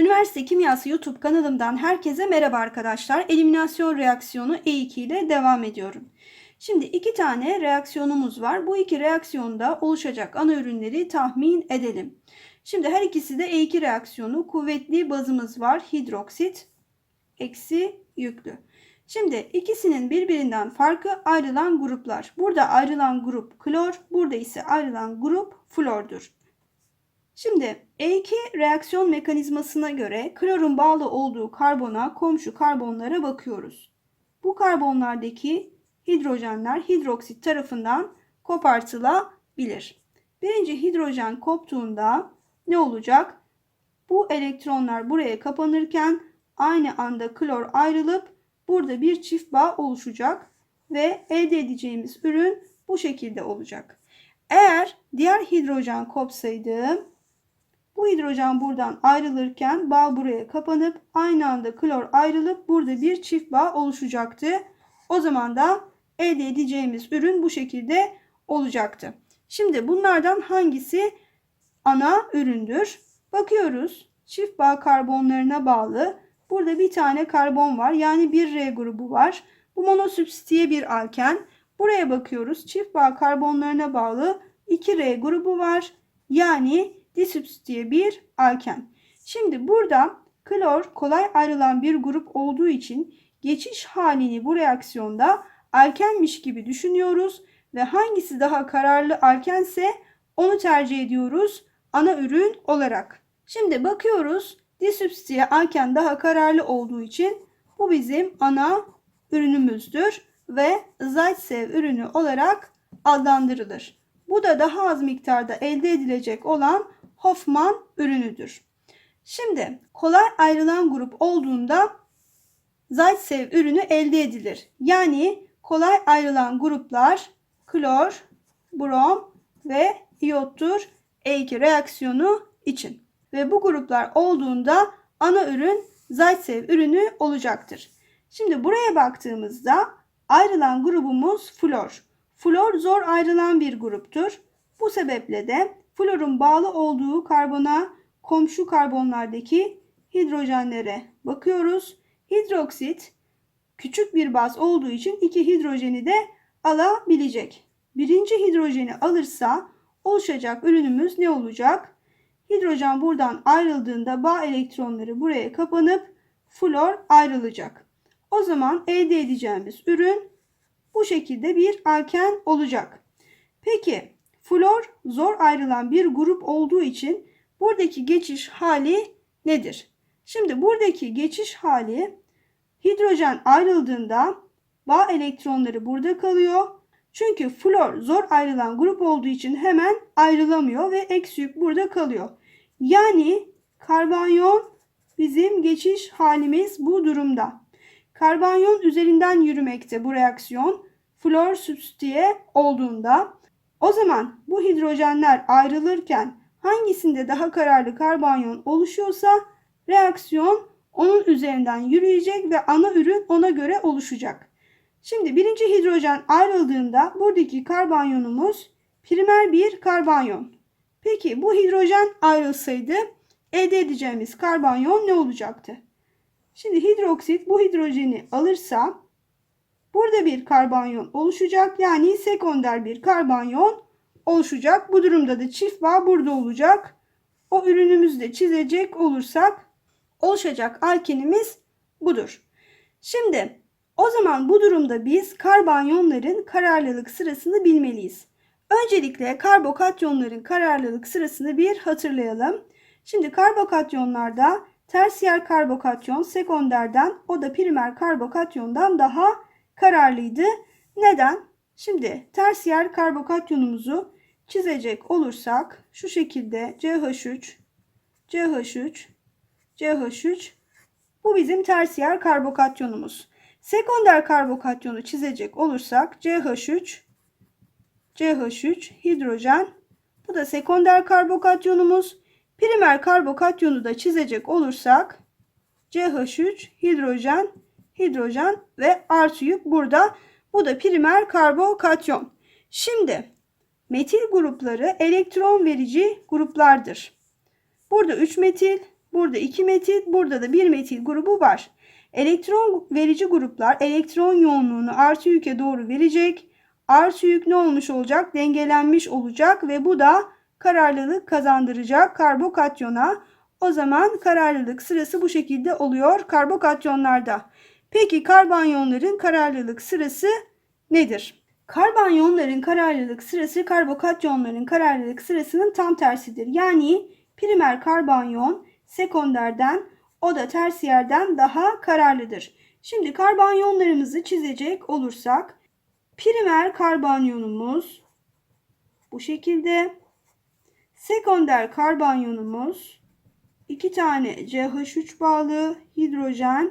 Üniversite Kimyası YouTube kanalımdan herkese merhaba arkadaşlar. Eliminasyon reaksiyonu E2 ile devam ediyorum. Şimdi iki tane reaksiyonumuz var. Bu iki reaksiyonda oluşacak ana ürünleri tahmin edelim. Şimdi her ikisi de E2 reaksiyonu. Kuvvetli bazımız var. Hidroksit eksi yüklü. Şimdi ikisinin birbirinden farkı ayrılan gruplar. Burada ayrılan grup klor, burada ise ayrılan grup flordur. Şimdi E2 reaksiyon mekanizmasına göre klorun bağlı olduğu karbona komşu karbonlara bakıyoruz. Bu karbonlardaki hidrojenler hidroksit tarafından kopartılabilir. Birinci hidrojen koptuğunda ne olacak? Bu elektronlar buraya kapanırken aynı anda klor ayrılıp burada bir çift bağ oluşacak ve elde edeceğimiz ürün bu şekilde olacak. Eğer diğer hidrojen kopsaydı bu hidrojen buradan ayrılırken bağ buraya kapanıp aynı anda klor ayrılıp burada bir çift bağ oluşacaktı. O zaman da elde edeceğimiz ürün bu şekilde olacaktı. Şimdi bunlardan hangisi ana üründür? Bakıyoruz. Çift bağ karbonlarına bağlı. Burada bir tane karbon var. Yani bir R grubu var. Bu monosubstiye bir alken. Buraya bakıyoruz. Çift bağ karbonlarına bağlı 2 R grubu var. Yani disubstiye bir alken. Şimdi burada klor kolay ayrılan bir grup olduğu için geçiş halini bu reaksiyonda alkenmiş gibi düşünüyoruz ve hangisi daha kararlı alkense onu tercih ediyoruz ana ürün olarak. Şimdi bakıyoruz disubstiye alken daha kararlı olduğu için bu bizim ana ürünümüzdür ve Zaitsev ürünü olarak adlandırılır. Bu da daha az miktarda elde edilecek olan Hoffman ürünüdür. Şimdi kolay ayrılan grup olduğunda Zaitsev ürünü elde edilir. Yani kolay ayrılan gruplar klor, brom ve iyottur E2 reaksiyonu için. Ve bu gruplar olduğunda ana ürün Zaitsev ürünü olacaktır. Şimdi buraya baktığımızda ayrılan grubumuz flor. Flor zor ayrılan bir gruptur. Bu sebeple de florun bağlı olduğu karbona komşu karbonlardaki hidrojenlere bakıyoruz. Hidroksit küçük bir baz olduğu için iki hidrojeni de alabilecek. Birinci hidrojeni alırsa oluşacak ürünümüz ne olacak? Hidrojen buradan ayrıldığında bağ elektronları buraya kapanıp flor ayrılacak. O zaman elde edeceğimiz ürün bu şekilde bir alken olacak. Peki flor zor ayrılan bir grup olduğu için buradaki geçiş hali nedir? Şimdi buradaki geçiş hali hidrojen ayrıldığında bağ elektronları burada kalıyor. Çünkü flor zor ayrılan grup olduğu için hemen ayrılamıyor ve eksi yük burada kalıyor. Yani karbanyon bizim geçiş halimiz bu durumda. Karbanyon üzerinden yürümekte bu reaksiyon flor substiye olduğunda o zaman bu hidrojenler ayrılırken hangisinde daha kararlı karbanyon oluşuyorsa reaksiyon onun üzerinden yürüyecek ve ana ürün ona göre oluşacak. Şimdi birinci hidrojen ayrıldığında buradaki karbanyonumuz primer bir karbanyon. Peki bu hidrojen ayrılsaydı elde edeceğimiz karbanyon ne olacaktı? Şimdi hidroksit bu hidrojeni alırsa burada bir karbanyon oluşacak. Yani sekonder bir karbanyon oluşacak. Bu durumda da çift bağ burada olacak. O ürünümüzü de çizecek olursak oluşacak alkenimiz budur. Şimdi o zaman bu durumda biz karbanyonların kararlılık sırasını bilmeliyiz. Öncelikle karbokatyonların kararlılık sırasını bir hatırlayalım. Şimdi karbokatyonlarda tersiyer karbokatyon sekonderden o da primer karbokatyondan daha kararlıydı. Neden? Şimdi tersiyer karbokatyonumuzu çizecek olursak şu şekilde CH3, CH3, CH3 bu bizim tersiyer karbokatyonumuz. Sekonder karbokatyonu çizecek olursak CH3, CH3 hidrojen bu da sekonder karbokatyonumuz. Primer karbokatyonu da çizecek olursak CH3 hidrojen hidrojen ve artı yük burada. Bu da primer karbokatyon. Şimdi metil grupları elektron verici gruplardır. Burada 3 metil, Burada 2 metil, burada da 1 metil grubu var. Elektron verici gruplar elektron yoğunluğunu artı yüke doğru verecek. Artı yük ne olmuş olacak? Dengelenmiş olacak ve bu da kararlılık kazandıracak karbokatyona. O zaman kararlılık sırası bu şekilde oluyor karbokatyonlarda. Peki karbanyonların kararlılık sırası nedir? Karbanyonların kararlılık sırası karbokatyonların kararlılık sırasının tam tersidir. Yani primer karbanyon sekonderden o da tersiyerden daha kararlıdır. Şimdi karbanyonlarımızı çizecek olursak primer karbanyonumuz bu şekilde sekonder karbanyonumuz iki tane CH3 bağlı hidrojen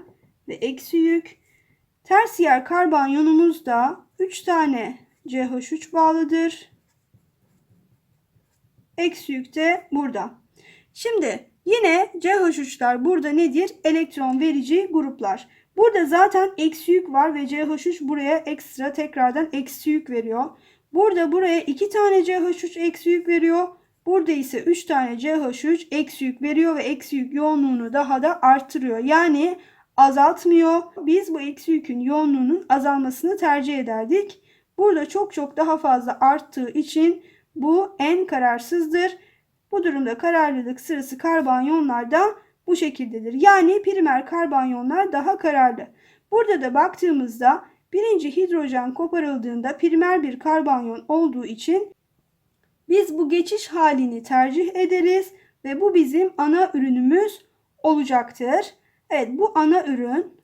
ve eksi yük. Tersiyer karbanyonumuz da 3 tane CH3 bağlıdır. Eksi yük de burada. Şimdi yine CH3'ler burada nedir? Elektron verici gruplar. Burada zaten eksi yük var ve CH3 buraya ekstra tekrardan eksi yük veriyor. Burada buraya 2 tane CH3 eksi yük veriyor. Burada ise 3 tane CH3 eksi yük veriyor ve eksi yük yoğunluğunu daha da arttırıyor. Yani azaltmıyor. Biz bu eksi yükün yoğunluğunun azalmasını tercih ederdik. Burada çok çok daha fazla arttığı için bu en kararsızdır. Bu durumda kararlılık sırası karbanyonlarda bu şekildedir. Yani primer karbanyonlar daha kararlı. Burada da baktığımızda birinci hidrojen koparıldığında primer bir karbanyon olduğu için biz bu geçiş halini tercih ederiz ve bu bizim ana ürünümüz olacaktır. Evet bu ana ürün.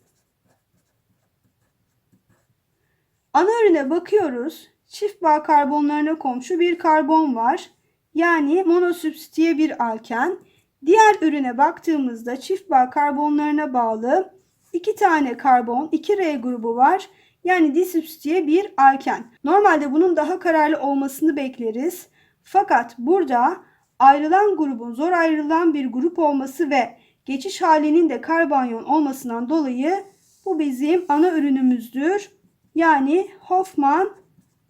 Ana ürüne bakıyoruz. Çift bağ karbonlarına komşu bir karbon var. Yani monosübstiye bir alken. Diğer ürüne baktığımızda çift bağ karbonlarına bağlı iki tane karbon, 2 R grubu var. Yani disübstiye bir alken. Normalde bunun daha kararlı olmasını bekleriz. Fakat burada ayrılan grubun zor ayrılan bir grup olması ve geçiş halinin de karbanyon olmasından dolayı bu bizim ana ürünümüzdür. Yani Hoffman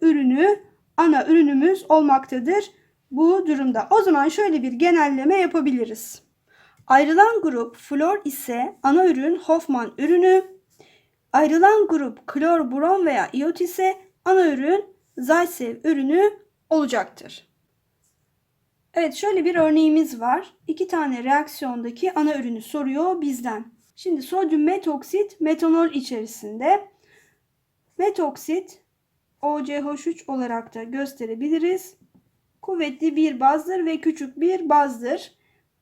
ürünü ana ürünümüz olmaktadır bu durumda. O zaman şöyle bir genelleme yapabiliriz. Ayrılan grup flor ise ana ürün Hoffman ürünü. Ayrılan grup klor, brom veya iot ise ana ürün Zaitsev ürünü olacaktır. Evet şöyle bir örneğimiz var. İki tane reaksiyondaki ana ürünü soruyor bizden. Şimdi sodyum metoksit metanol içerisinde metoksit OCH3 olarak da gösterebiliriz. Kuvvetli bir bazdır ve küçük bir bazdır.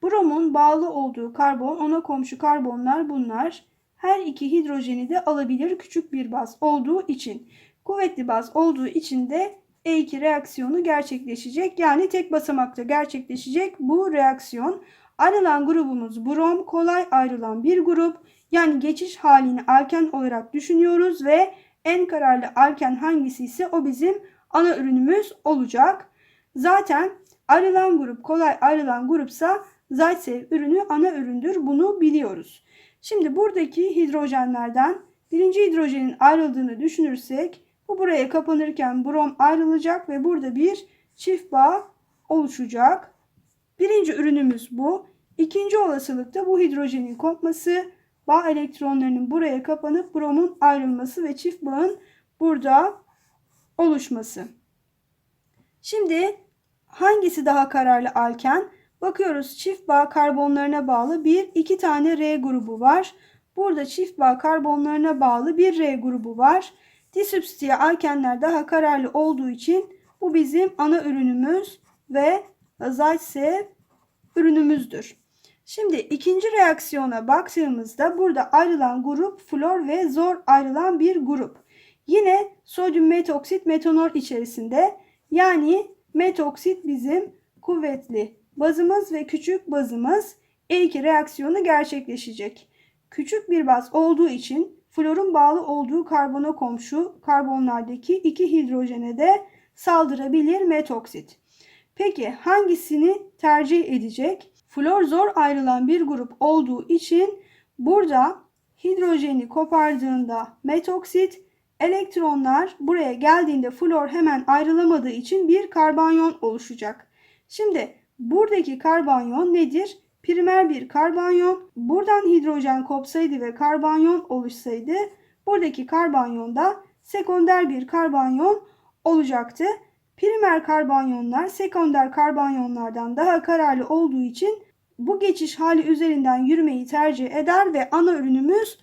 Bromun bağlı olduğu karbon ona komşu karbonlar bunlar. Her iki hidrojeni de alabilir küçük bir baz olduğu için. Kuvvetli baz olduğu için de E2 reaksiyonu gerçekleşecek. Yani tek basamakta gerçekleşecek bu reaksiyon. Ayrılan grubumuz brom kolay ayrılan bir grup. Yani geçiş halini alken olarak düşünüyoruz ve en kararlı alken hangisi ise o bizim ana ürünümüz olacak. Zaten ayrılan grup kolay ayrılan grupsa Zaitsev ürünü ana üründür. Bunu biliyoruz. Şimdi buradaki hidrojenlerden birinci hidrojenin ayrıldığını düşünürsek bu buraya kapanırken brom ayrılacak ve burada bir çift bağ oluşacak. Birinci ürünümüz bu. İkinci olasılıkta bu hidrojenin kopması, bağ elektronlarının buraya kapanıp bromun ayrılması ve çift bağın burada oluşması. Şimdi hangisi daha kararlı alken? Bakıyoruz çift bağ karbonlarına bağlı bir iki tane R grubu var. Burada çift bağ karbonlarına bağlı bir R grubu var. Disübstiye alkenler daha kararlı olduğu için bu bizim ana ürünümüz ve Zaitsev ürünümüzdür. Şimdi ikinci reaksiyona baktığımızda burada ayrılan grup flor ve zor ayrılan bir grup. Yine sodyum metoksit metanol içerisinde yani metoksit bizim kuvvetli bazımız ve küçük bazımız E2 reaksiyonu gerçekleşecek. Küçük bir baz olduğu için florun bağlı olduğu karbona komşu karbonlardaki iki hidrojene de saldırabilir metoksit. Peki hangisini tercih edecek? Flor zor ayrılan bir grup olduğu için burada hidrojeni kopardığında metoksit, elektronlar buraya geldiğinde flor hemen ayrılamadığı için bir karbanyon oluşacak. Şimdi buradaki karbanyon nedir? Primer bir karbanyon. Buradan hidrojen kopsaydı ve karbanyon oluşsaydı buradaki karbanyon da sekonder bir karbanyon olacaktı. Primer karbanyonlar sekonder karbanyonlardan daha kararlı olduğu için bu geçiş hali üzerinden yürümeyi tercih eder ve ana ürünümüz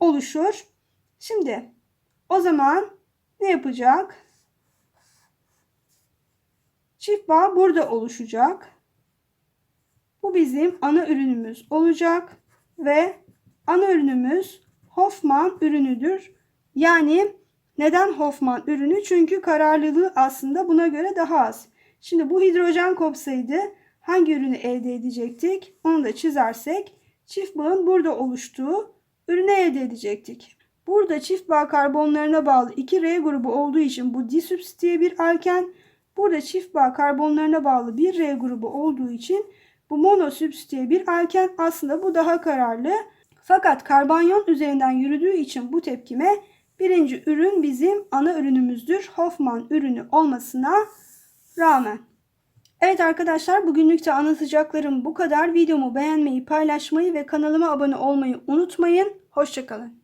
oluşur. Şimdi o zaman ne yapacak? Çift bağ burada oluşacak. Bu bizim ana ürünümüz olacak ve ana ürünümüz Hoffman ürünüdür. Yani neden Hoffman ürünü? Çünkü kararlılığı aslında buna göre daha az. Şimdi bu hidrojen kopsaydı hangi ürünü elde edecektik? Onu da çizersek çift bağın burada oluştuğu ürünü elde edecektik. Burada çift bağ karbonlarına bağlı 2 R grubu olduğu için bu disübstiye bir alken. Burada çift bağ karbonlarına bağlı bir R grubu olduğu için bu monosübstiye bir alken aslında bu daha kararlı. Fakat karbanyon üzerinden yürüdüğü için bu tepkime birinci ürün bizim ana ürünümüzdür. Hoffman ürünü olmasına rağmen. Evet arkadaşlar bugünlük de anlatacaklarım bu kadar. Videomu beğenmeyi, paylaşmayı ve kanalıma abone olmayı unutmayın. Hoşçakalın.